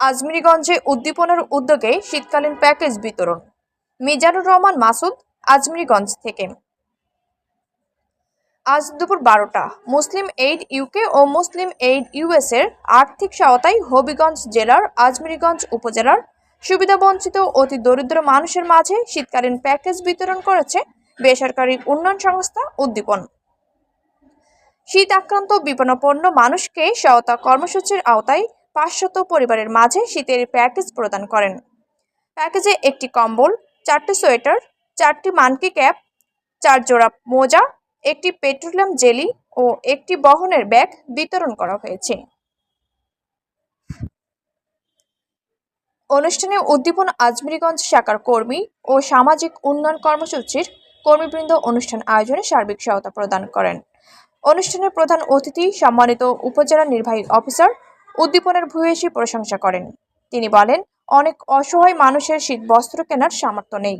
আজমিরিগঞ্জে উদ্দীপনার উদ্যোগে শীতকালীন প্যাকেজ বিতরণ। মিজানুর রহমান মাসুদ, আজমিরিগঞ্জ থেকে। আজ দুপুর বারোটা, মুসলিম এইড ইউকে ও মুসলিম এইড ইউএস এর আর্থিক সহায়তায় হবিগঞ্জ জেলার আজমিরিগঞ্জ উপজেলার সুবিধাবঞ্চিত অতি দরিদ্র মানুষের মাঝে শীতকালীন প্যাকেজ বিতরণ করেছে বেসরকারি উন্নয়ন সংস্থা উদ্দীপন। শীত আক্রান্ত বিপন্নপন্ন মানুষকে সহায়তা কর্মসূচির আওতায় পাঁচশত পরিবারের মাঝে শীতের প্যাকেজ প্রদান করেন। প্যাকেজে একটি কম্বল, চারটি সোয়েটার, চারটি মানকি ক্যাপ, চার জোড়া মোজা, একটি পেট্রোলিয়াম জেলি ও একটি বহনের ব্যাগ বিতরণ করা হয়েছে। অনুষ্ঠানে উদ্দীপন আজমিরিগঞ্জ শাখার কর্মী ও সামাজিক উন্নয়ন কর্মসূচির কর্মীবৃন্দ অনুষ্ঠান আয়োজনে সার্বিক সহায়তা প্রদান করেন। অনুষ্ঠানের প্রধান অতিথি সম্মানিত উপজেলা নির্বাহী অফিসার উদ্দীপনের ভূয়সী প্রশংসা করেন। তিনি বলেন, অনেক অসহায় মানুষের শীত বস্ত্র কেনার সামর্থ্য নেই।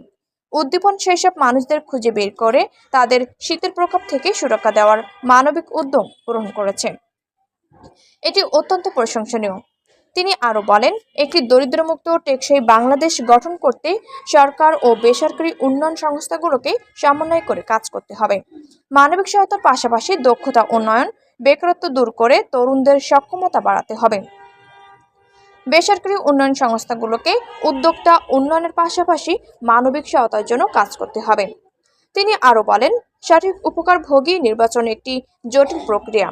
উদ্দীপন সেসব মানুষদের খুঁজে বের করে তাদের শীতের প্রকোপ থেকে সুরক্ষা দেওয়ার মানবিক উদ্যম গ্রহণ করেছে। এটি অত্যন্ত প্রশংসনীয়। তিনি আরও বলেন, একটি দরিদ্রমুক্ত টেকসই বাংলাদেশ গঠন করতে সরকার ও বেসরকারি উন্নয়ন সংস্থাগুলোকে সমন্বয় করে কাজ করতে হবে। মানবিক সহায়তার পাশাপাশি দক্ষতা উন্নয়ন বেকারত্ব দূর করে তরুণদের সক্ষমতা বাড়াতে হবে। বেসরকারি উন্নয়ন সংস্থাগুলোকে উদ্যোক্তা উন্নয়নের পাশাপাশি মানবিক সহায়তার জন্য কাজ করতে হবে। তিনি আরও বলেন, সঠিক উপকারভোগী নির্বাচন একটি জটিল প্রক্রিয়া।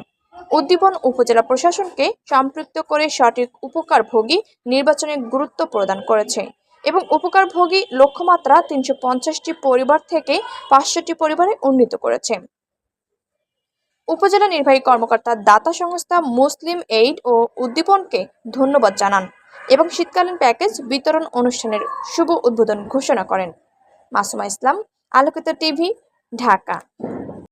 উদ্দীপন উপজেলা প্রশাসনকে সম্পৃক্ত করে সঠিক উপকারভোগী নির্বাচনে গুরুত্ব প্রদান করেছে এবং উপকারভোগী লক্ষ্যমাত্রা তিনশো পঞ্চাশটি পরিবার থেকে পাঁচশোটি পরিবারে উন্নীত করেছে। উপজেলা নির্বাহী কর্মকর্তা, দাতা সংস্থা, মুসলিম এইড ও উদ্দীপনকে ধন্যবাদ জানান এবং শীতকালীন প্যাকেজ বিতরণ অনুষ্ঠানের শুভ উদ্বোধন ঘোষণা করেন। মাসুমা ইসলাম, আলোকিত টিভি, ঢাকা।